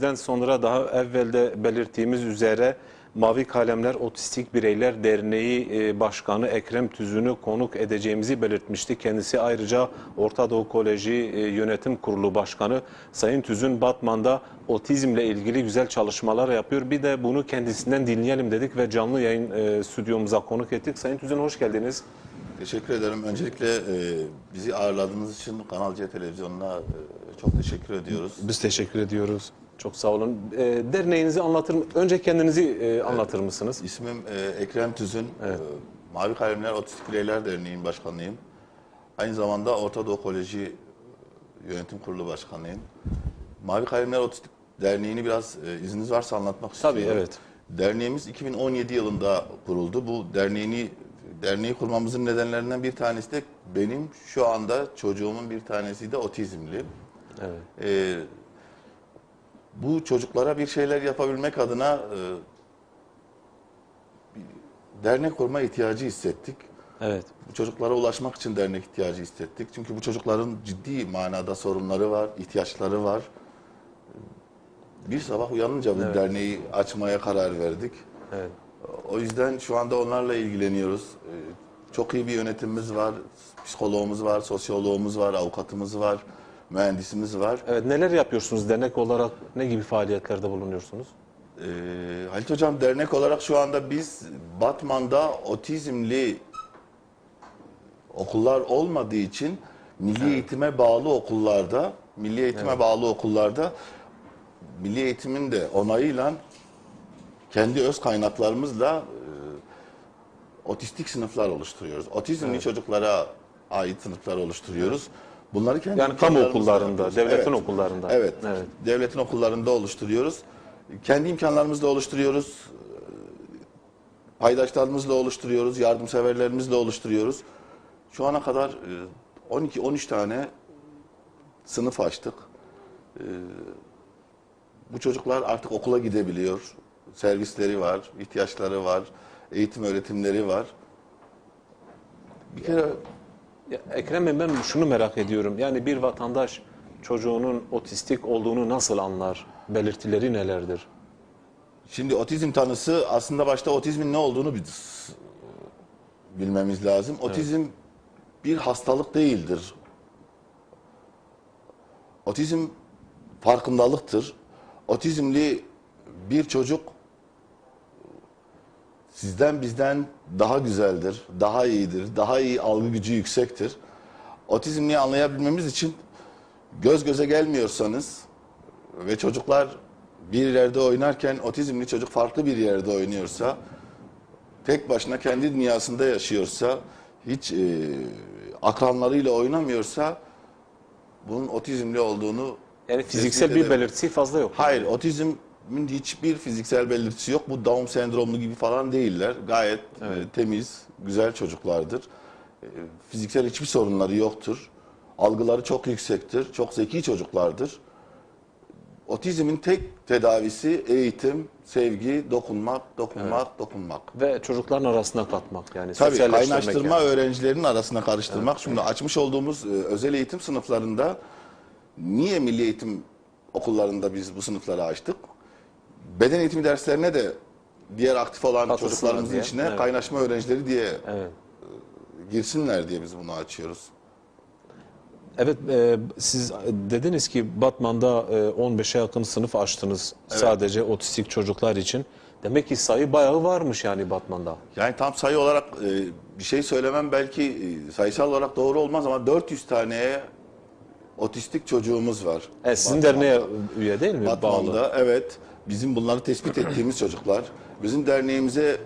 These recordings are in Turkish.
sizden sonra daha evvelde belirttiğimiz üzere Mavi Kalemler Otistik Bireyler Derneği e, Başkanı Ekrem Tüzün'ü konuk edeceğimizi belirtmişti. Kendisi ayrıca Orta Doğu Koleji e, Yönetim Kurulu Başkanı Sayın Tüzün Batman'da otizmle ilgili güzel çalışmalar yapıyor. Bir de bunu kendisinden dinleyelim dedik ve canlı yayın e, stüdyomuza konuk ettik. Sayın Tüzün hoş geldiniz. Teşekkür ederim. Öncelikle e, bizi ağırladığınız için Kanal C Televizyonu'na e, çok teşekkür ediyoruz. Biz teşekkür ediyoruz. Çok sağ olun. E, derneğinizi anlatır mı? Önce kendinizi e, anlatır mısınız? İsmim e, Ekrem Tüzün. E, Mavi Kalemler Otistik Bireyler Derneği'nin başkanıyım. Aynı zamanda Orta Doğu Koleji Yönetim Kurulu Başkanıyım. Mavi Kalemler Otistik Derneği'ni biraz e, izniniz varsa anlatmak Tabii, istiyorum. evet. Derneğimiz 2017 yılında kuruldu. Bu derneğini derneği kurmamızın nedenlerinden bir tanesi de benim şu anda çocuğumun bir tanesi de otizmli. Evet. Ee, bu çocuklara bir şeyler yapabilmek adına e, bir dernek kurma ihtiyacı hissettik. Evet. Bu çocuklara ulaşmak için dernek ihtiyacı hissettik. Çünkü bu çocukların ciddi manada sorunları var, ihtiyaçları var. Bir sabah uyanınca bu derneği açmaya karar verdik. Evet. O yüzden şu anda onlarla ilgileniyoruz. Ee, Çok iyi bir yönetimimiz var, psikologumuz var, sosyoloğumuz var, avukatımız var, mühendisimiz var. Evet neler yapıyorsunuz dernek olarak? Ne gibi faaliyetlerde bulunuyorsunuz? Ee, Halit Hocam dernek olarak şu anda biz Batman'da otizmli okullar olmadığı için milli eğitime bağlı okullarda, milli eğitime bağlı okullarda milli eğitimin de onayıyla kendi öz kaynaklarımızla e, otistik sınıflar oluşturuyoruz. Otizmli çocuklara ait sınıflar oluşturuyoruz. Bunları kendi Yani kamu okullarında, devletin Evet. okullarında. Evet. Evet. Devletin okullarında oluşturuyoruz. Kendi imkanlarımızla oluşturuyoruz. Paydaşlarımızla oluşturuyoruz. Yardımseverlerimizle oluşturuyoruz. Şu ana kadar 12-13 tane sınıf açtık. E, Bu çocuklar artık okula gidebiliyor. Servisleri var, ihtiyaçları var, eğitim öğretimleri var. Bir kere Ekrem Bey ben şunu merak ediyorum. Yani bir vatandaş çocuğunun otistik olduğunu nasıl anlar? Belirtileri nelerdir? Şimdi otizm tanısı aslında başta otizmin ne olduğunu biz bilmemiz lazım. Otizm bir hastalık değildir. Otizm farkındalıktır. Otizmli bir çocuk sizden bizden daha güzeldir, daha iyidir, daha iyi algı gücü yüksektir. Otizmliği anlayabilmemiz için göz göze gelmiyorsanız ve çocuklar bir yerde oynarken otizmli çocuk farklı bir yerde oynuyorsa, tek başına kendi dünyasında yaşıyorsa, hiç e, akranlarıyla oynamıyorsa bunun otizmli olduğunu Yani fiziksel bir belirtisi fazla yok. Hayır, otizmin hiçbir fiziksel belirtisi yok. Bu Down sendromlu gibi falan değiller. Gayet e, temiz, güzel çocuklardır. E, fiziksel hiçbir sorunları yoktur. Algıları çok yüksektir. Çok zeki çocuklardır. Otizmin tek tedavisi eğitim, sevgi, dokunmak, dokunmak, dokunmak. Ve çocukların arasına katmak yani Tabii kaynaştırma yani. öğrencilerin arasına karıştırmak. Şimdi açmış olduğumuz e, özel eğitim sınıflarında niye milli eğitim okullarında biz bu sınıfları açtık? Beden eğitimi derslerine de diğer aktif olan Katılsınlar çocuklarımızın diye, içine evet. kaynaşma öğrencileri diye Evet. girsinler diye biz bunu açıyoruz. Evet, e, siz dediniz ki Batman'da e, 15'e yakın sınıf açtınız sadece otistik çocuklar için. Demek ki sayı bayağı varmış yani Batman'da. Yani tam sayı olarak e, bir şey söylemem belki e, sayısal olarak doğru olmaz ama 400 taneye otistik çocuğumuz var. E, sizin Batman'da. derneğe üye değil mi? Bağlı. Batman'da evet bizim bunları tespit ettiğimiz çocuklar. Bizim derneğimize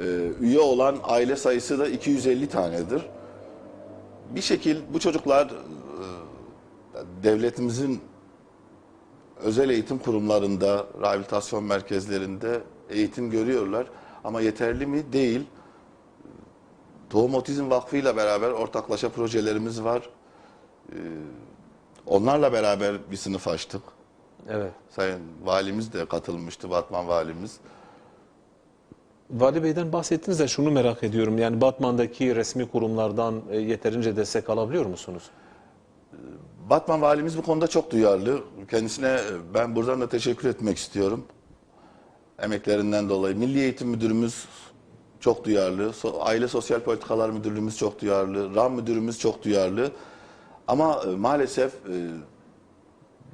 e, üye olan aile sayısı da 250 tanedir. Bir şekil bu çocuklar e, devletimizin özel eğitim kurumlarında, rehabilitasyon merkezlerinde eğitim görüyorlar. Ama yeterli mi? Değil. Tohum Otizm Vakfı ile beraber ortaklaşa projelerimiz var. E, Onlarla beraber bir sınıf açtık. Evet. Sayın Valimiz de katılmıştı, Batman Valimiz. Vali Bey'den bahsettiniz de şunu merak ediyorum. Yani Batman'daki resmi kurumlardan e, yeterince destek alabiliyor musunuz? Batman valimiz bu konuda çok duyarlı. Kendisine e, ben buradan da teşekkür etmek istiyorum. Emeklerinden dolayı. Milli Eğitim Müdürümüz çok duyarlı. Aile Sosyal Politikalar Müdürlüğümüz çok duyarlı. RAM Müdürümüz çok duyarlı. Ama e, maalesef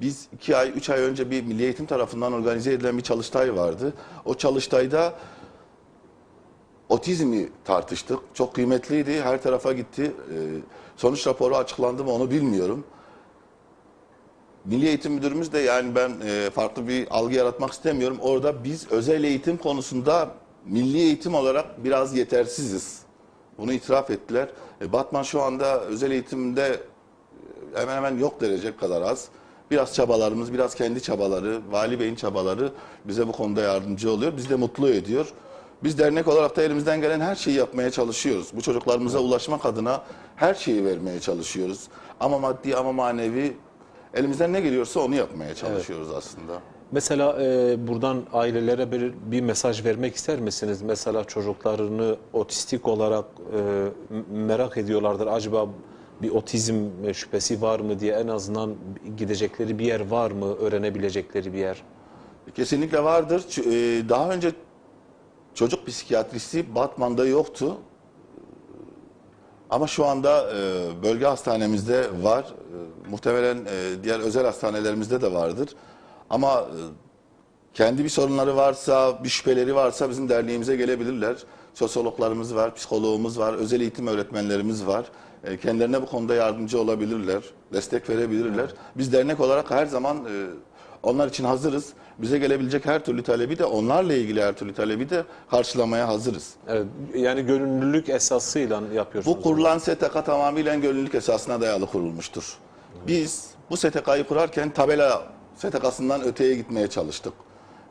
biz iki ay, üç ay önce bir Milli Eğitim tarafından organize edilen bir çalıştay vardı. O çalıştayda otizmi tartıştık. Çok kıymetliydi. Her tarafa gitti. Ee, sonuç raporu açıklandı mı onu bilmiyorum. Milli Eğitim Müdürümüz de yani ben e, farklı bir algı yaratmak istemiyorum. Orada biz özel eğitim konusunda milli eğitim olarak biraz yetersiziz. Bunu itiraf ettiler. E, Batman şu anda özel eğitimde hemen hemen yok denecek kadar az. Biraz çabalarımız, biraz kendi çabaları, Vali Bey'in çabaları bize bu konuda yardımcı oluyor. Bizi de mutlu ediyor. Biz dernek olarak da elimizden gelen her şeyi yapmaya çalışıyoruz. Bu çocuklarımıza ulaşmak adına her şeyi vermeye çalışıyoruz. Ama maddi ama manevi elimizden ne geliyorsa onu yapmaya çalışıyoruz aslında. Mesela e, buradan ailelere bir, bir mesaj vermek ister misiniz? Mesela çocuklarını otistik olarak e, merak ediyorlardır. Acaba bir otizm şüphesi var mı diye en azından gidecekleri bir yer var mı? Öğrenebilecekleri bir yer. Kesinlikle vardır. E, Daha önce çocuk psikiyatrisi Batman'da yoktu. Ama şu anda e, bölge hastanemizde var. E, Muhtemelen diğer özel hastanelerimizde de vardır. Ama kendi bir sorunları varsa, bir şüpheleri varsa bizim derneğimize gelebilirler. Sosyologlarımız var, psikologumuz var, özel eğitim öğretmenlerimiz var. E, Kendilerine bu konuda yardımcı olabilirler, destek verebilirler. Biz dernek olarak her zaman e, onlar için hazırız. Bize gelebilecek her türlü talebi de, onlarla ilgili her türlü talebi de karşılamaya hazırız. Evet, yani gönüllülük esasıyla yapıyorsunuz. Bu kurulan STK tamamıyla gönüllülük esasına dayalı kurulmuştur. Biz bu STK'yı kurarken tabela STK'sından öteye gitmeye çalıştık.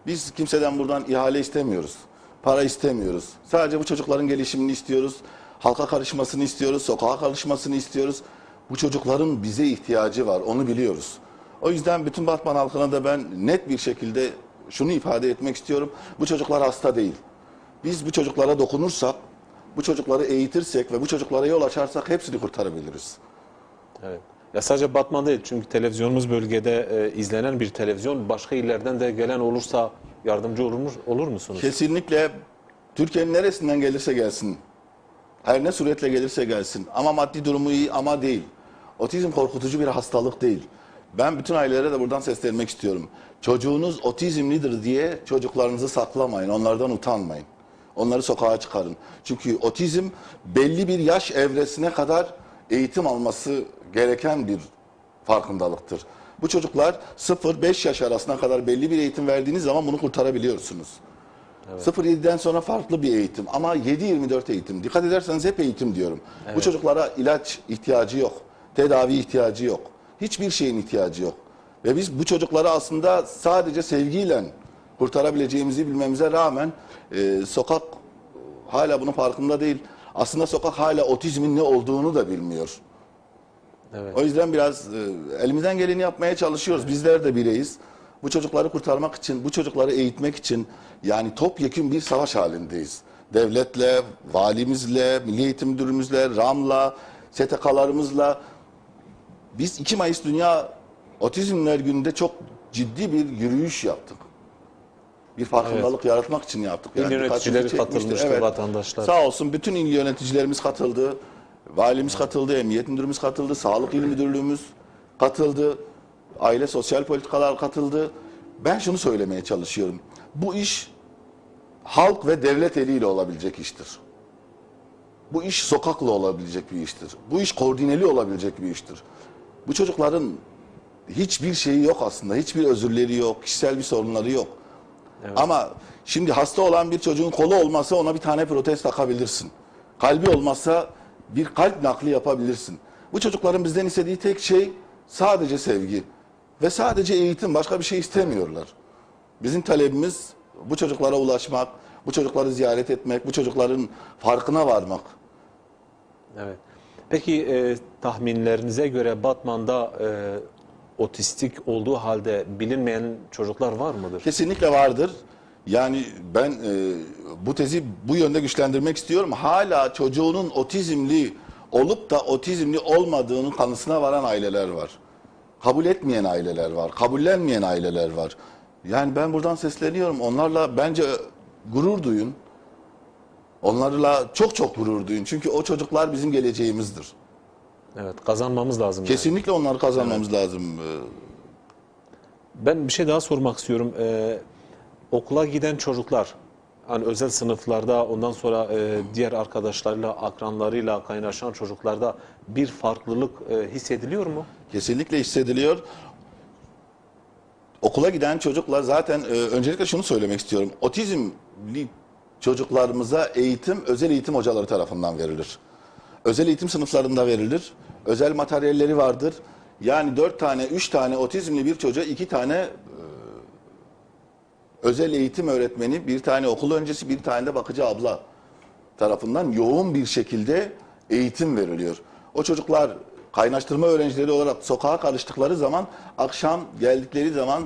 Biz kimseden buradan ihale istemiyoruz. Para istemiyoruz. Sadece bu çocukların gelişimini istiyoruz. Halka karışmasını istiyoruz. Sokağa karışmasını istiyoruz. Bu çocukların bize ihtiyacı var. Onu biliyoruz. O yüzden bütün Batman halkına da ben net bir şekilde şunu ifade etmek istiyorum. Bu çocuklar hasta değil. Biz bu çocuklara dokunursak, bu çocukları eğitirsek ve bu çocuklara yol açarsak hepsini kurtarabiliriz. Evet. Ya sadece Batman değil çünkü televizyonumuz bölgede e, izlenen bir televizyon. Başka illerden de gelen olursa yardımcı olur, olur musunuz? Kesinlikle Türkiye'nin neresinden gelirse gelsin, her ne suretle gelirse gelsin ama maddi durumu iyi ama değil. Otizm korkutucu bir hastalık değil. Ben bütün ailelere de buradan seslenmek istiyorum. Çocuğunuz otizmlidir diye çocuklarınızı saklamayın, onlardan utanmayın. Onları sokağa çıkarın. Çünkü otizm belli bir yaş evresine kadar eğitim alması gereken bir farkındalıktır. Bu çocuklar 0-5 yaş arasına kadar belli bir eğitim verdiğiniz zaman bunu kurtarabiliyorsunuz. 0-7'den sonra farklı bir eğitim ama 7-24 eğitim. Dikkat ederseniz hep eğitim diyorum. Bu çocuklara ilaç ihtiyacı yok, tedavi ihtiyacı yok. Hiçbir şeyin ihtiyacı yok. Ve biz bu çocukları aslında sadece sevgiyle kurtarabileceğimizi bilmemize rağmen e, sokak hala bunun farkında değil. Aslında sokak hala otizmin ne olduğunu da bilmiyor. Evet. O yüzden biraz e, elimizden geleni yapmaya çalışıyoruz. Bizler de bireyiz. Bu çocukları kurtarmak için, bu çocukları eğitmek için yani topyekün bir savaş halindeyiz. Devletle, valimizle, Milli Eğitim Müdürümüzle, RAM'la, STK'larımızla. Biz 2 Mayıs Dünya Otizmler Günü'nde çok ciddi bir yürüyüş yaptık. Bir farkındalık yaratmak için yaptık. İl dikkatimizi yöneticileri katılmıştı, vatandaşlar. Sağ olsun bütün il yöneticilerimiz katıldı. Valimiz katıldı, Emniyet Müdürümüz katıldı, Sağlık İl Müdürlüğümüz katıldı. Aile Sosyal Politikalar katıldı. Ben şunu söylemeye çalışıyorum. Bu iş halk ve devlet eliyle olabilecek iştir. Bu iş sokakla olabilecek bir iştir. Bu iş koordineli olabilecek bir iştir. Bu çocukların hiçbir şeyi yok aslında. Hiçbir özürleri yok, kişisel bir sorunları yok. Ama şimdi hasta olan bir çocuğun kolu olmasa ona bir tane protez takabilirsin. Kalbi olmazsa bir kalp nakli yapabilirsin. Bu çocukların bizden istediği tek şey sadece sevgi ve sadece eğitim. Başka bir şey istemiyorlar. Bizim talebimiz bu çocuklara ulaşmak, bu çocukları ziyaret etmek, bu çocukların farkına varmak. Evet. Peki e, tahminlerinize göre Batman'da e, otistik olduğu halde bilinmeyen çocuklar var mıdır? Kesinlikle vardır. Yani ben e, bu tezi bu yönde güçlendirmek istiyorum. Hala çocuğunun otizmli olup da otizmli olmadığının kanısına varan aileler var. kabul etmeyen aileler var, kabullenmeyen aileler var. Yani ben buradan sesleniyorum. Onlarla bence gurur duyun. Onlarla çok çok gurur duyun. Çünkü o çocuklar bizim geleceğimizdir. Evet, kazanmamız lazım. yani. Kesinlikle onları kazanmamız lazım. Ee, Ben bir şey daha sormak istiyorum. Ee, okula giden çocuklar, hani özel sınıflarda, ondan sonra e, diğer arkadaşlarıyla, akranlarıyla kaynaşan çocuklarda bir farklılık e, hissediliyor mu? Kesinlikle hissediliyor. Okula giden çocuklar zaten e, öncelikle şunu söylemek istiyorum. Otizmli çocuklarımıza eğitim özel eğitim hocaları tarafından verilir. Özel eğitim sınıflarında verilir. Özel materyalleri vardır. Yani dört tane, üç tane otizmli bir çocuğa iki tane özel eğitim öğretmeni, bir tane okul öncesi, bir tane de bakıcı abla tarafından yoğun bir şekilde eğitim veriliyor. O çocuklar kaynaştırma öğrencileri olarak sokağa karıştıkları zaman akşam geldikleri zaman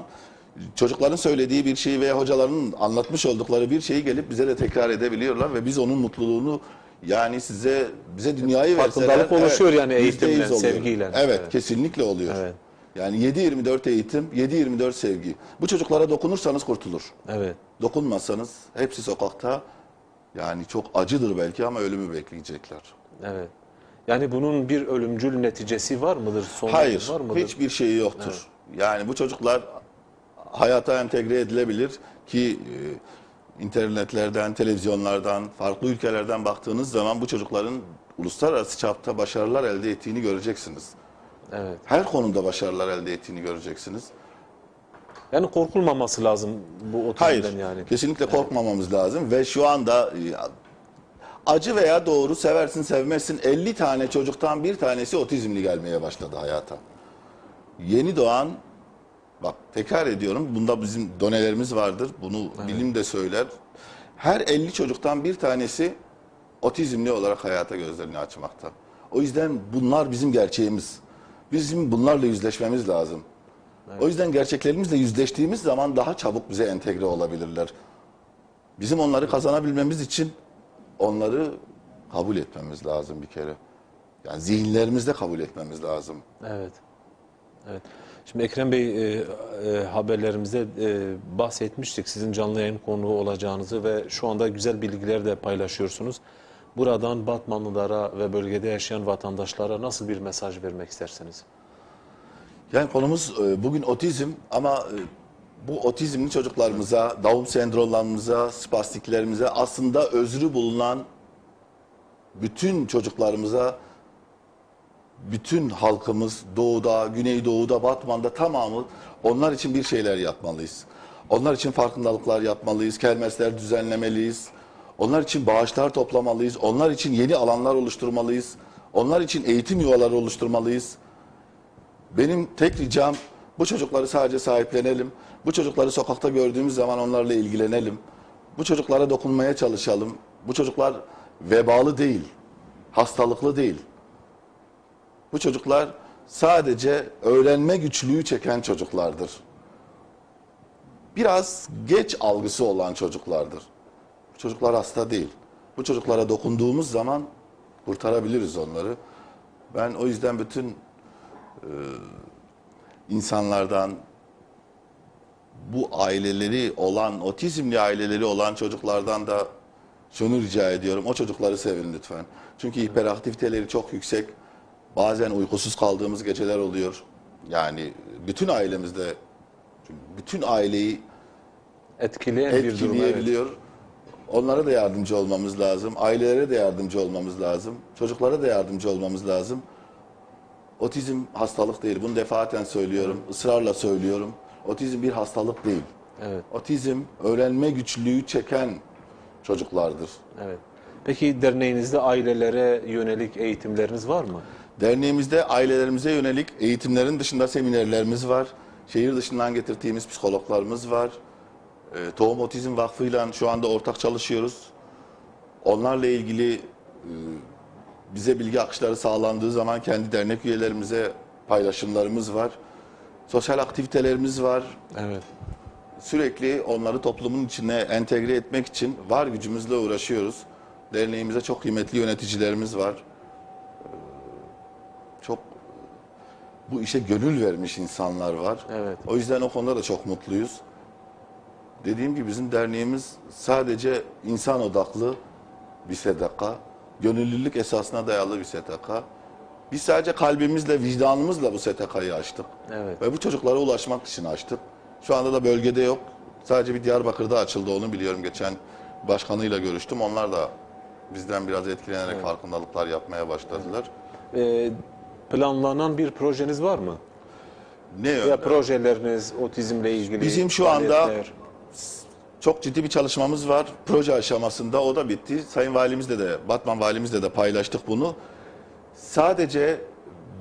çocukların söylediği bir şeyi veya hocaların anlatmış oldukları bir şeyi gelip bize de tekrar edebiliyorlar ve biz onun mutluluğunu yani size bize dünyayı verseler Farkındalık oluşuyor yani yüzde yüz eğitimle, sevgiyle. Evet, Evet. kesinlikle oluyor. Evet. Yani 7-24 eğitim, 7-24 sevgi. Bu çocuklara dokunursanız kurtulur. Evet. Dokunmazsanız hepsi sokakta yani çok acıdır belki ama ölümü bekleyecekler. Evet. Yani bunun bir ölümcül neticesi var mıdır? Sonu Hayır, var mıdır? hiçbir şeyi yoktur. Yani bu çocuklar hayata entegre edilebilir ki e, internetlerden, televizyonlardan, farklı ülkelerden baktığınız zaman bu çocukların uluslararası çapta başarılar elde ettiğini göreceksiniz. Evet. Her konuda başarılar elde ettiğini göreceksiniz. Yani korkulmaması lazım bu Hayır, otizmden yani. kesinlikle korkmamamız lazım ve şu anda acı veya doğru seversin sevmezsin 50 tane çocuktan bir tanesi otizmli gelmeye başladı hayata. Yeni doğan bak tekrar ediyorum bunda bizim donelerimiz vardır. Bunu bilim de söyler. Her 50 çocuktan bir tanesi otizmli olarak hayata gözlerini açmakta. O yüzden bunlar bizim gerçeğimiz. Bizim bunlarla yüzleşmemiz lazım. O yüzden gerçeklerimizle yüzleştiğimiz zaman daha çabuk bize entegre olabilirler. Bizim onları kazanabilmemiz için onları kabul etmemiz lazım bir kere. Yani zihinlerimizde kabul etmemiz lazım. Evet. Evet. Şimdi Ekrem Bey e, e, haberlerimizde e, bahsetmiştik sizin canlı yayın konuğu olacağınızı ve şu anda güzel bilgiler de paylaşıyorsunuz. Buradan Batmanlılara ve bölgede yaşayan vatandaşlara nasıl bir mesaj vermek istersiniz? Yani konumuz e, bugün otizm ama e, bu otizmli çocuklarımıza, Down sendromlarımıza, spastiklerimize aslında özrü bulunan bütün çocuklarımıza bütün halkımız doğuda, güneydoğuda, Batman'da tamamı onlar için bir şeyler yapmalıyız. Onlar için farkındalıklar yapmalıyız, kermesler düzenlemeliyiz. Onlar için bağışlar toplamalıyız. Onlar için yeni alanlar oluşturmalıyız. Onlar için eğitim yuvaları oluşturmalıyız. Benim tek ricam bu çocukları sadece sahiplenelim. Bu çocukları sokakta gördüğümüz zaman onlarla ilgilenelim. Bu çocuklara dokunmaya çalışalım. Bu çocuklar vebalı değil, hastalıklı değil. Bu çocuklar sadece öğrenme güçlüğü çeken çocuklardır. Biraz geç algısı olan çocuklardır. Bu çocuklar hasta değil. Bu çocuklara dokunduğumuz zaman kurtarabiliriz onları. Ben o yüzden bütün insanlardan bu aileleri olan, otizmli aileleri olan çocuklardan da şunu rica ediyorum. O çocukları sevin lütfen. Çünkü hiperaktiviteleri çok yüksek. Bazen uykusuz kaldığımız geceler oluyor. Yani bütün ailemizde bütün aileyi Etkileyen bir durum. Evet. Onlara da yardımcı olmamız lazım. Ailelere de yardımcı olmamız lazım. Çocuklara da yardımcı olmamız lazım. Otizm hastalık değil. Bunu defaten söylüyorum. ısrarla söylüyorum. Otizm bir hastalık değil. Evet. Otizm öğrenme güçlüğü çeken çocuklardır. Evet. Peki derneğinizde ailelere yönelik eğitimleriniz var mı? Derneğimizde ailelerimize yönelik eğitimlerin dışında seminerlerimiz var. Şehir dışından getirdiğimiz psikologlarımız var. Ee, Tohum Otizm Vakfı'yla şu anda ortak çalışıyoruz. Onlarla ilgili e, bize bilgi akışları sağlandığı zaman kendi dernek üyelerimize paylaşımlarımız var. Sosyal aktivitelerimiz var. Evet. Sürekli onları toplumun içine entegre etmek için var gücümüzle uğraşıyoruz. Derneğimize çok kıymetli yöneticilerimiz var. Ee, Çok bu işe gönül vermiş insanlar var. Evet. O yüzden o konuda da çok mutluyuz. Dediğim gibi bizim derneğimiz sadece insan odaklı bir STK. Gönüllülük esasına dayalı bir STK. Biz sadece kalbimizle, vicdanımızla bu STK'yı açtık. Evet. Ve bu çocuklara ulaşmak için açtık. Şu anda da bölgede yok. Sadece bir Diyarbakır'da açıldı onu biliyorum. Geçen başkanıyla görüştüm. Onlar da bizden biraz etkilenerek farkındalıklar yapmaya başladılar. E, planlanan bir projeniz var mı? Ne Ya yönde? projeleriniz otizmle ilgili Bizim şu anda-? Çok ciddi bir çalışmamız var. Proje aşamasında o da bitti. Sayın Valimizle de, Batman Valimizle de paylaştık bunu. Sadece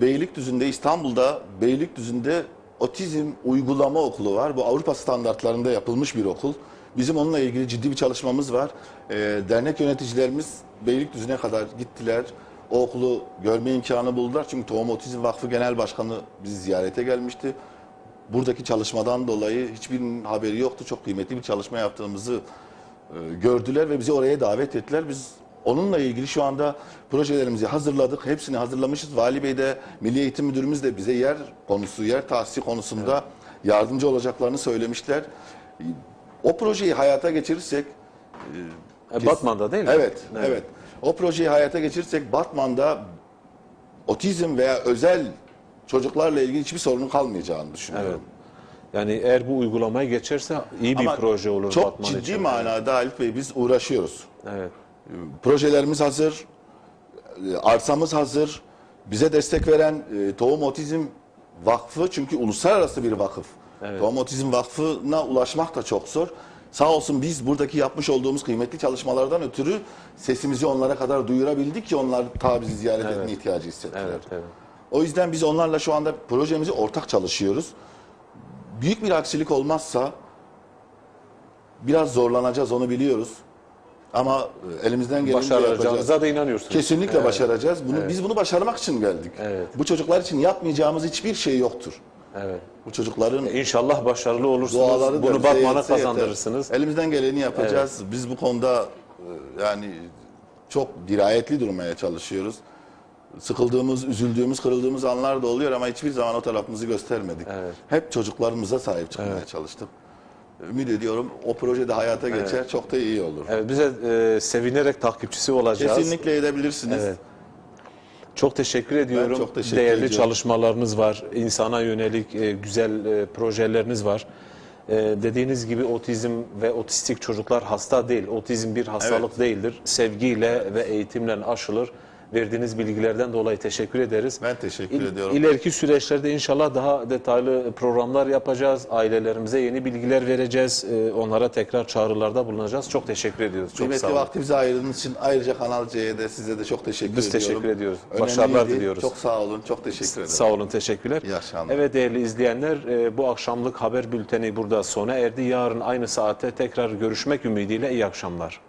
Beylikdüzü'nde, İstanbul'da Beylikdüzü'nde otizm uygulama okulu var. Bu Avrupa standartlarında yapılmış bir okul. Bizim onunla ilgili ciddi bir çalışmamız var. Ee, dernek yöneticilerimiz Beylikdüzü'ne kadar gittiler. O okulu görme imkanı buldular. Çünkü Tohum Otizm Vakfı Genel Başkanı bizi ziyarete gelmişti. Buradaki çalışmadan dolayı hiçbirinin haberi yoktu. Çok kıymetli bir çalışma yaptığımızı e, gördüler ve bizi oraya davet ettiler. Biz onunla ilgili şu anda projelerimizi hazırladık. Hepsini hazırlamışız. Vali Bey de Milli Eğitim Müdürümüz de bize yer konusu, yer tahsisi konusunda yardımcı olacaklarını söylemişler. E, O projeyi hayata geçirirsek E, Batman'da değil mi? Evet, evet. O projeyi hayata geçirirsek Batman'da otizm veya özel çocuklarla ilgili hiçbir sorunun kalmayacağını düşünüyorum. Evet. Yani eğer bu uygulamaya geçerse iyi bir Ama proje olur çok Batman ciddi için. manada Halit Bey biz uğraşıyoruz. Evet. Projelerimiz hazır, arsamız hazır. Bize destek veren e, Tohum Otizm Vakfı çünkü uluslararası bir vakıf. Tohum Otizm Vakfı'na ulaşmak da çok zor. Sağ olsun biz buradaki yapmış olduğumuz kıymetli çalışmalardan ötürü sesimizi onlara kadar duyurabildik ki onlar ta bizi ziyaret etme ihtiyacı hissettiler. Evet, evet. O yüzden biz onlarla şu anda projemizi ortak çalışıyoruz. Büyük bir aksilik olmazsa biraz zorlanacağız onu biliyoruz. Ama e, elimizden geleni. Başaracağınıza da inanıyorsunuz. Kesinlikle başaracağız. Bunu biz bunu başarmak için geldik. Evet. Bu çocuklar için yapmayacağımız hiçbir şey yoktur. Evet. Bu çocukların İnşallah başarılı olursunuz. duaları Bunu Batman'a yetse yeter. kazandırırsınız. Elimizden geleni yapacağız. Biz bu konuda e, yani çok dirayetli durmaya çalışıyoruz. Sıkıldığımız, üzüldüğümüz, kırıldığımız anlar da oluyor ama hiçbir zaman o tarafımızı göstermedik. Evet. Hep çocuklarımıza sahip çıkmaya çalıştık. Ümit ediyorum o projede hayata geçer, çok da iyi olur. Evet, bize e, sevinerek takipçisi olacağız. Kesinlikle edebilirsiniz. Evet. Çok teşekkür ediyorum. çok teşekkür Değerli ediyorum. çalışmalarınız var. İnsana yönelik e, güzel e, projeleriniz var. E, dediğiniz gibi otizm ve otistik çocuklar hasta değil. Otizm bir hastalık Evet. değildir. Sevgiyle ve eğitimle aşılır. Verdiğiniz bilgilerden dolayı teşekkür ederiz. Ben teşekkür İl- ediyorum. İleriki süreçlerde inşallah daha detaylı programlar yapacağız. Ailelerimize yeni bilgiler vereceğiz. E, onlara tekrar çağrılarda bulunacağız. Çok teşekkür ediyoruz. Çok sağ Kıymetli olun. vaktimizi ayırdığınız için ayrıca Kanal C'ye de size de çok teşekkür Biz ediyorum. teşekkür ediyoruz. Başarılar diliyoruz. Çok sağ olun. Çok teşekkür ederim. Sağ olun, teşekkürler. İyi akşamlar. Evet değerli izleyenler, e, bu akşamlık haber bülteni burada sona erdi. Yarın aynı saate tekrar görüşmek ümidiyle iyi akşamlar.